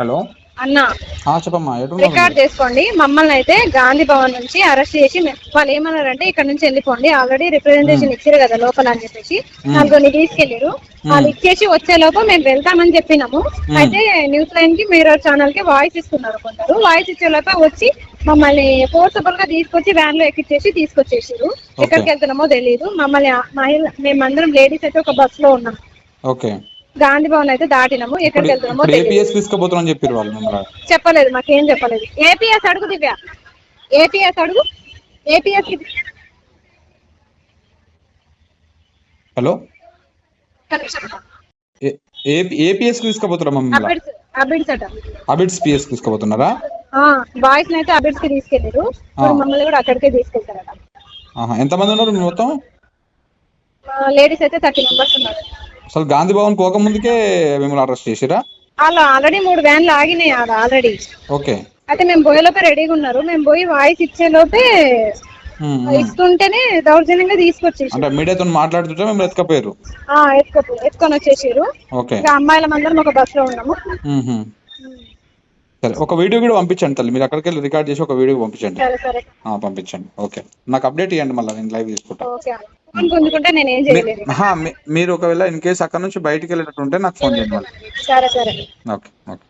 Hello? అన్న చెప్పమ్మా record చేసుకోండి. మమ్మల్ని అయితే గాంధీ భవన్ నుంచి అరెస్ట్ చేసి వాళ్ళు ఏమన్నారంటే ఇక్కడ నుంచి వెళ్ళిపోండి. ఆల్రెడీ రిప్రజెంటేషన్ ఇచ్చారు కదా లోపల అని చెప్పేసి. నలుగురిని తీసుకెళ్ళారు వాళ్ళు ఇచ్చేసి వచ్చేలోపు మేము వెళ్తామని చెప్పినాము. అయితే న్యూస్ లైన్కి మిర్రర్ ఛానల్కి వాయిస్ ఇస్తున్నారు కొందరు. వాయిస్ ఇచ్చేలోపు వచ్చి మమ్మల్ని ఫోర్సబుల్గా తీసుకొచ్చి వ్యాన్లో ఎక్కిచ్చేసి తీసుకొచ్చేసారు ఎక్కడికి వెళ్తున్నామో తెలియదు మమ్మల్ని మహిళ మేమందరం లేడీస్ అయితే ఒక బస్లో ఉన్నాం. ఓకే. గాంధీ భవన్ అయితే దాటినాము. ఎక్కడికి వెళ్తున్నామో ఏపీఎస్ తీసుకుపోతున్నాం చెప్పారు వాళ్ళు చెప్పలేదు మాకేం చెప్పలేదు. ఏపీఎస్ అడుగు దివ్య. ఏపీఎస్ అడుగు. APS hello? ఏపీఎస్ మిమ్మల్ని అబిడ్స్ అబిడ్స్ అట. అబిడ్స్ పిఎస్ తీసుకుపోతున్నారా? బాయ్స్ అయితే అబిడ్స్కి తీసుకెళ్ళారు ఇప్పుడు మమ్మల్ని కూడా అక్కడికే తీసుకెళ్తారట. ఆహా, ఎంతమంది ఉన్నారు మొత్తం? లేడీస్ అయితే థర్టీ మెంబర్స్ ఉన్నారు. అసలు గాంధీ భవన్ పోకముందుకే మిమ్మల్ని అరెస్ట్ చేసిరా? వాళ్ళు ఆల్రెడీ మూడు వ్యాన్లు ఆగినాయి ఆడ ఆల్రెడీ. ఓకే. అయితే మేము పోయేలోపే రెడీగా ఉన్నారు. మేము పోయి వాయిస్ ఇచ్చేలోపే ఇస్తుంటేనే దౌర్జన్యంగా తీసుకొచ్చేసి అంటే మీడియాతో మాట్లాడుతుంటే మిమ్మల్ని ఎత్తుకపోయారు? ఎత్తుకో ఎత్తుకొని వచ్చేసారు. ఓకే. ఇంకా అమ్మాయిల అందరం ఒక బస్లో ఉన్నాము. సరే ఒక వీడియో కూడా పంపించండి తల్లి. మీరు అక్కడికి వెళ్ళి రికార్డ్ చేసి ఒక వీడియో పంపించండి. పంపించండి. ఓకే. నాకు అప్డేట్ ఇవ్వండి మళ్ళీ నేను లైవ్ తీసుకుంటా. మీరు ఒకవేళ ఇన్ కేసు అక్కడ నుంచి బయటికి వెళ్ళేటట్టు ఉంటే నాకు ఫోన్ చేయండి ఓకే ఓకే.